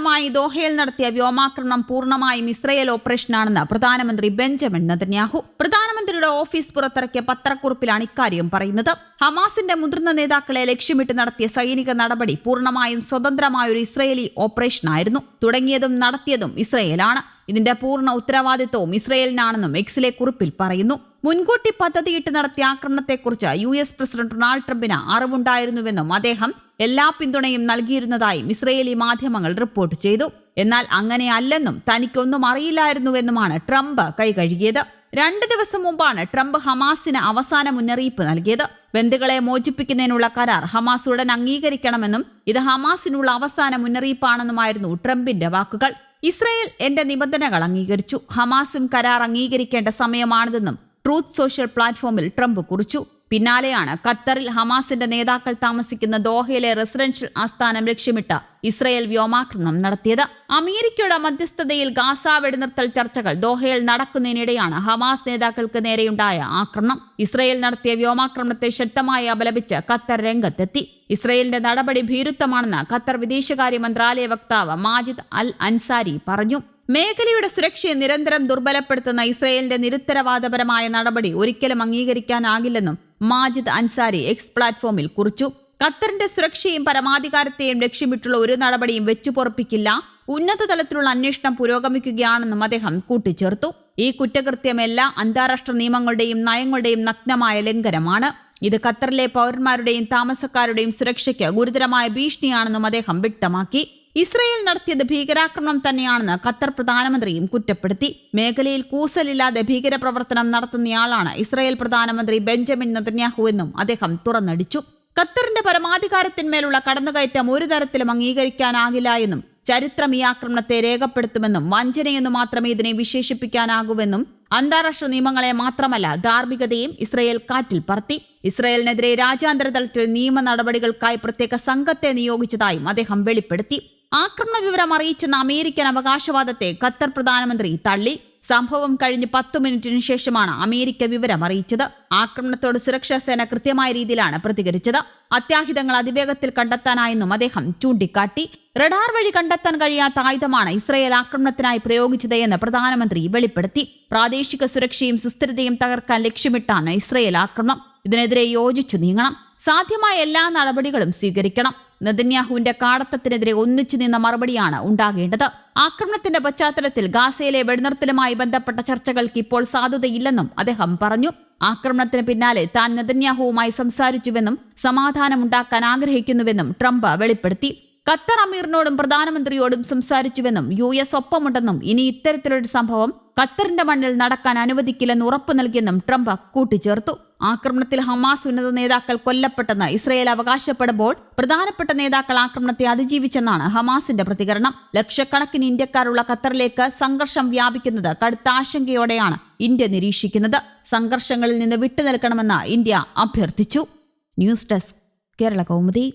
അവസാനമായി ദോഹയിൽ നടത്തിയ വ്യോമാക്രമണം പൂർണമായും ഇസ്രയേൽ ഓപ്പറേഷനാണെന്ന് പ്രധാനമന്ത്രി ബെഞ്ചമിൻ നെതന്യാഹു പ്രധാനമന്ത്രിയുടെ ഓഫീസ് പുറത്തിറക്കിയ പത്രക്കുറിപ്പിലാണ് ഇക്കാര്യം പറയുന്നത്. ഹമാസിന്റെ മുതിർന്ന നേതാക്കളെ ലക്ഷ്യമിട്ട് നടത്തിയ സൈനിക നടപടി പൂർണമായും സ്വതന്ത്രമായ ഒരു ഇസ്രയേലി ഓപ്പറേഷനായിരുന്നു. തുടങ്ങിയതും നടത്തിയതും ഇസ്രയേലാണ്. ഇതിന്റെ പൂർണ ഉത്തരവാദിത്വവും ഇസ്രയേലിനാണെന്നും എക്സിലെ കുറിപ്പിൽ പറയുന്നു. മുൻകൂട്ടി പദ്ധതിയിട്ട് നടത്തിയ ആക്രമണത്തെക്കുറിച്ച് യു എസ് പ്രസിഡന്റ് ഡൊണാൾഡ് ട്രംപിന് അറിവുണ്ടായിരുന്നുവെന്നും അദ്ദേഹം എല്ലാ പിന്തുണയും നൽകിയിരുന്നതായും ഇസ്രയേലി മാധ്യമങ്ങൾ റിപ്പോർട്ട് ചെയ്തു. എന്നാൽ അങ്ങനെയല്ലെന്നും തനിക്കൊന്നും അറിയില്ലായിരുന്നുവെന്നുമാണ് ട്രംപ് കൈകഴുകിയത്. രണ്ട് ദിവസം മുമ്പാണ് ട്രംപ് ഹമാസിന് അവസാന മുന്നറിയിപ്പ് നൽകിയത്. ബന്ധുക്കളെ മോചിപ്പിക്കുന്നതിനുള്ള കരാർ ഹമാസ് ഉടൻ അംഗീകരിക്കണമെന്നും ഇത് ഹമാസിനുള്ള അവസാന മുന്നറിയിപ്പാണെന്നുമായിരുന്നു ട്രംപിന്റെ വാക്കുകൾ. ഇസ്രയേൽ എന്റെ നിബന്ധനകൾ അംഗീകരിച്ചു. ഹമാസും കരാർ അംഗീകരിക്കേണ്ട സമയമാണിതെന്നും ട്രൂത്ത് സോഷ്യൽ പ്ലാറ്റ്ഫോമിൽ ട്രംപ് കുറിച്ചു. പിന്നാലെയാണ് ഖത്തറിൽ ഹമാസിന്റെ നേതാക്കൾ താമസിക്കുന്ന ദോഹയിലെ റെസിഡൻഷ്യൽ ആസ്ഥാനം ലക്ഷ്യമിട്ട് ഇസ്രയേൽ വ്യോമാക്രമണം നടത്തിയത്. അമേരിക്കയുടെ മധ്യസ്ഥതയിൽ ഗാസ വെടിനിർത്തൽ ചർച്ചകൾ ദോഹയിൽ നടക്കുന്നതിനിടെയാണ് ഹമാസ് നേതാക്കൾക്ക് നേരെയുണ്ടായ ആക്രമണം. ഇസ്രയേൽ നടത്തിയ വ്യോമാക്രമണത്തെ ശക്തമായി അപലപിച്ച് ഖത്തർ രംഗത്തെത്തി. ഇസ്രയേലിന്റെ നടപടി ഭീരുത്വമാണെന്ന് ഖത്തർ വിദേശകാര്യ മന്ത്രാലയ വക്താവ് മാജിദ് അൽ അൻസാരി പറഞ്ഞു. മേഖലയുടെ സുരക്ഷയെ നിരന്തരം ദുർബലപ്പെടുത്തുന്ന ഇസ്രയേലിന്റെ നിരുത്തരവാദപരമായ നടപടി ഒരിക്കലും അംഗീകരിക്കാനാകില്ലെന്നും മാജിദ് അൻസാരി എക്സ് പ്ലാറ്റ്ഫോമിൽ കുറിച്ചു. ഖത്തറിന്റെ സുരക്ഷയും പരമാധികാരത്തെയും ലക്ഷ്യമിട്ടുള്ള ഒരു നടപടിയും വെച്ചു പൊറപ്പിക്കില്ല. ഉന്നത തലത്തിലുള്ള അന്വേഷണം പുരോഗമിക്കുകയാണെന്നും അദ്ദേഹം കൂട്ടിച്ചേർത്തു. ഈ കുറ്റകൃത്യം എല്ലാ അന്താരാഷ്ട്ര നിയമങ്ങളുടെയും നയങ്ങളുടെയും നഗ്നമായ ലംഘനമാണ്. ഇത് ഖത്തറിലെ പൗരന്മാരുടെയും താമസക്കാരുടെയും സുരക്ഷയ്ക്ക് ഗുരുതരമായ ഭീഷണിയാണെന്നും അദ്ദേഹം വ്യക്തമാക്കി. ഇസ്രയേൽ നടത്തിയത് ഭീകരാക്രമണം തന്നെയാണെന്ന് ഖത്തർ പ്രധാനമന്ത്രിയും കുറ്റപ്പെടുത്തി. മേഖലയിൽ കൂസലില്ലാതെ ഭീകരപ്രവർത്തനം നടത്തുന്നയാളാണ് ഇസ്രയേൽ പ്രധാനമന്ത്രി ബെഞ്ചമിൻ നെതന്യാഹു എന്നും അദ്ദേഹം തുറന്നടിച്ചു. ഖത്തറിന്റെ പരമാധികാരത്തിന്മേലുള്ള കടന്നുകയറ്റം ഒരു തരത്തിലും അംഗീകരിക്കാനാകില്ല എന്നും ചരിത്രം ഈ ആക്രമണത്തെ രേഖപ്പെടുത്തുമെന്നും വഞ്ചനയെന്നു മാത്രമേ ഇതിനെ വിശേഷിപ്പിക്കാനാകൂവെന്നും അന്താരാഷ്ട്ര നിയമങ്ങളെ മാത്രമല്ല ധാർമ്മികതയും ഇസ്രയേൽ കാറ്റിൽ പറത്തി. ഇസ്രയേലിനെതിരെ രാജ്യാന്തര തലത്തിൽ നിയമ നടപടികൾക്കായി പ്രത്യേക സംഘത്തെ നിയോഗിച്ചതായും അദ്ദേഹം വെളിപ്പെടുത്തി. ആക്രമണ വിവരം അറിയിച്ചെന്ന അമേരിക്കൻ അവകാശവാദത്തെ ഖത്തർ പ്രധാനമന്ത്രി തള്ളി. സംഭവം കഴിഞ്ഞ് പത്തു മിനിറ്റിന് ശേഷമാണ് അമേരിക്ക വിവരം അറിയിച്ചത്. ആക്രമണത്തോട് സുരക്ഷാ സേന കൃത്യമായ രീതിയിലാണ് പ്രതികരിച്ചത്. അത്യാഹിതങ്ങൾ അതിവേഗത്തിൽ കണ്ടെത്താനായെന്നും അദ്ദേഹം ചൂണ്ടിക്കാട്ടി. റഡാർ വഴി കണ്ടെത്താൻ കഴിയാത്ത ആയുധമാണ് ഇസ്രയേൽ ആക്രമണത്തിനായി പ്രയോഗിച്ചത് എന്ന് പ്രധാനമന്ത്രി വെളിപ്പെടുത്തി. പ്രാദേശിക സുരക്ഷയും സുസ്ഥിരതയും തകർക്കാൻ ലക്ഷ്യമിട്ടാണ് ഇസ്രയേൽ ആക്രമണം. ഇതിനെതിരെ യോജിച്ചു നീങ്ങണം. സാധ്യമായ എല്ലാ നടപടികളും സ്വീകരിക്കണം. നെതന്യാഹുവിന്റെ കാടത്തത്തിനെതിരെ ഒന്നിച്ചു നിന്ന മറുപടിയാണ് ഉണ്ടാകേണ്ടത്. ആക്രമണത്തിന്റെ പശ്ചാത്തലത്തിൽ ഗാസയിലെ വെടിനിർത്തലുമായി ബന്ധപ്പെട്ട ചർച്ചകൾക്ക് ഇപ്പോൾ സാധുതയില്ലെന്നും അദ്ദേഹം പറഞ്ഞു. ആക്രമണത്തിന് പിന്നാലെ താൻ നെതന്യാഹുവുമായി സംസാരിച്ചുവെന്നും സമാധാനമുണ്ടാക്കാൻ ആഗ്രഹിക്കുന്നുവെന്നും ട്രംപ് വെളിപ്പെടുത്തി. ഖത്തർ അമീറിനോടും പ്രധാനമന്ത്രിയോടും സംസാരിച്ചുവെന്നും യു എസ് ഒപ്പമുണ്ടെന്നും ഇനി ഇത്തരത്തിലൊരു സംഭവം ഖത്തറിന്റെ മണ്ണിൽ നടക്കാൻ അനുവദിക്കില്ലെന്ന് ഉറപ്പു നൽകിയെന്നും ട്രംപ് കൂട്ടിച്ചേർത്തു. ആക്രമണത്തിൽ ഹമാസ് ഉന്നത നേതാക്കൾ കൊല്ലപ്പെട്ടെന്ന് ഇസ്രയേൽ അവകാശപ്പെടുമ്പോൾ പ്രധാനപ്പെട്ട നേതാക്കൾ ആക്രമണത്തെ അതിജീവിച്ചെന്നാണ് ഹമാസിന്റെ പ്രതികരണം. ലക്ഷക്കണക്കിന് ഇന്ത്യക്കാരുള്ള ഖത്തറിലേക്ക് സംഘർഷം വ്യാപിക്കുന്നത് കടുത്ത ആശങ്കയോടെയാണ് ഇന്ത്യ നിരീക്ഷിക്കുന്നത്. സംഘർഷങ്ങളിൽ നിന്ന് വിട്ടുനിൽക്കണമെന്ന് ഇന്ത്യ അഭ്യർത്ഥിച്ചു. News desk Kerala Kaumudi.